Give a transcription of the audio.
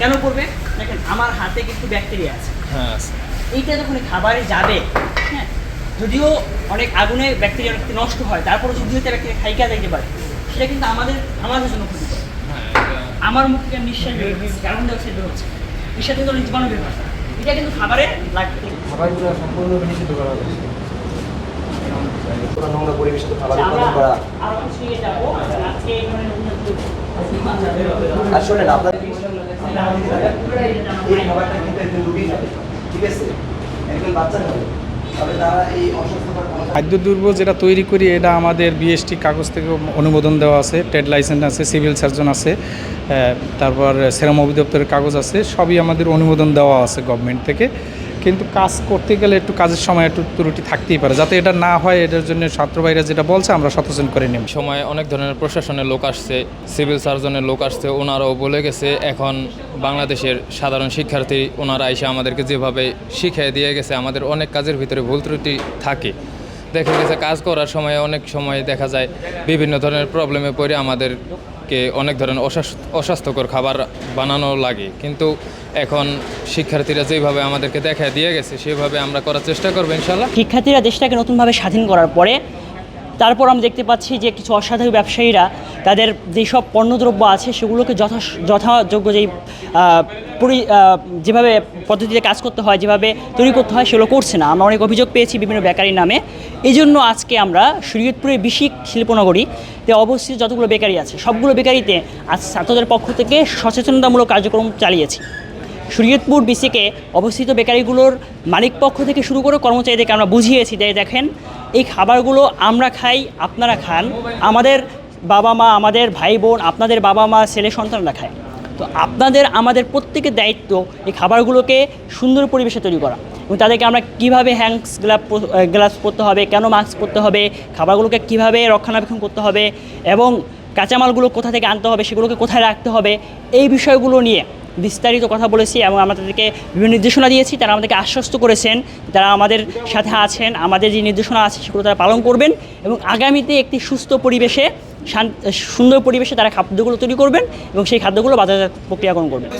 কেন করবে? দেখেন আমার হাতে কিন্তু ব্যাকটেরিয়া আছে। হ্যাঁ এইটা যখন খাবারে যাবে হ্যাঁ যদিও অনেক আগুনে ব্যাকটেরিয়া অনেক নষ্ট হয় তারপরে যদি হতে ব্যাকটেরিয়া খাইকা যাইতে পারে সেটা কিন্তু আমাদের আমাদের জন্য ক্ষতিকর হ্যাঁ আমার মুখ থেকে নিঃশ্বাস বের হচ্ছে কার্বন ডাইঅক্সাইড বের হচ্ছে। এর সাথে তো জীবাণু বের হয় এটা কিন্তু খাবারে লাগবে। খাবারগুলো সম্পূর্ণ নিষিদ্ধ করা হয়েছে। পুরো নোংরা খাবার উৎপাদন করা আরও কিছু নিয়ে খাদ্য দ্রব্য যেটা তৈরি করি, এটা আমাদের বিএসটি কাগজ থেকে অনুমোদন দেওয়া আছে, ট্রেড লাইসেন্স আছে, সিভিল সার্জন আছে তারপর শ্রম অধিদপ্তরের কাগজ আছে, সবই আমাদের অনুমোদন দেওয়া আছে গভর্নমেন্ট থেকে। কিন্তু কাজ করতে গেলে একটু কাজের সময় একটু ত্রুটি থাকতেই পারে। যাতে এটা না হয়, এটার জন্য ছাত্রবাইরা যেটা বলছে, আমরা সচেতন করে নিই সময় অনেক ধরনের প্রশাসনের লোক আসছে, সিভিল সার্জনের লোক আসছে, ওনারাও বলে গেছে, এখন বাংলাদেশের সাধারণ শিক্ষার্থী, ওনারা এসে আমাদেরকে যেভাবে শিখিয়ে দিয়ে গেছে, আমাদের অনেক কাজের ভিতরে ভুল ত্রুটি থাকে। দেখা গেছে কাজ করার সময় অনেক সময় দেখা যায়, বিভিন্ন ধরনের প্রবলেমে পড়ে আমাদেরকে অনেক ধরনের অস্বাস- অস্বাস্থ্যকর খাবার বানানো লাগে। কিন্তু এখন শিক্ষার্থীরা যেভাবে আমাদেরকে দেখা দিয়ে গেছে, সেভাবে আমরা করার চেষ্টা করব, ইনশাল্লাহ। শিক্ষার্থীরা দেশটাকে নতুনভাবে স্বাধীন করার পরে তারপর আমরা দেখতে পাচ্ছি যে কিছু অসাধু ব্যবসায়ীরা তাদের যেসব পণ্যদ্রব্য আছে সেগুলোকে যথা যথাযোগ্য যেই পরি যেভাবে পদ্ধতিতে কাজ করতে হয়, যেভাবে তৈরি করতে হয় সেগুলো করছে না। আমরা অনেক অভিযোগ পেয়েছি বিভিন্ন বেকারির নামে। এই জন্য আজকে আমরা শরীয়তপুরের বিশিক শিল্পনগরীতে অবস্থিত যতগুলো বেকারি আছে, সবগুলো বেকারিতে আজ ছাত্রদের পক্ষ থেকে সচেতনতামূলক কার্যক্রম চালিয়েছি। শরীয়তপুর বিসিকে অবস্থিত বেকারিগুলোর মালিক পক্ষ থেকে শুরু করে কর্মচারীদেরকে আমরা বুঝিয়েছি যে, দেখেন এই খাবারগুলো আমরা খাই, আপনারা খান। আমাদের বাবা মা, আমাদের ভাই বোন, আপনাদের বাবা মা, ছেলে সন্তানরা খায়। তো আপনাদের, আমাদের প্রত্যেকের দায়িত্ব এই খাবারগুলোকে সুন্দর পরিবেশে তৈরি করা এবং তাদেরকে আমরা কীভাবে হ্যান্ডস গ্লাভ গ্লাভস পরতে হবে, কেন মাস্ক পরতে হবে, খাবারগুলোকে কীভাবে রক্ষণাবেক্ষণ করতে হবে এবং কাঁচামালগুলো কোথা থেকে আনতে হবে, সেগুলোকে কোথায় রাখতে হবে, এই বিষয়গুলো নিয়ে বিস্তারিত কথা বলেছি এবং আমরা তাদেরকে বিভিন্ন নির্দেশনা দিয়েছি, তারা আমাদেরকে আশ্বস্ত করেছেন, তারা আমাদের সাথে আছেন, আমাদের যে নির্দেশনা আছে সেগুলো তারা পালন করবেন এবং আগামীতে একটি সুস্থ পরিবেশে সুন্দর পরিবেশে তারা খাদ্যগুলো তৈরি করবেন এবং সেই খাদ্যগুলো বাজারজাত প্রক্রিয়াকরণ করবেন।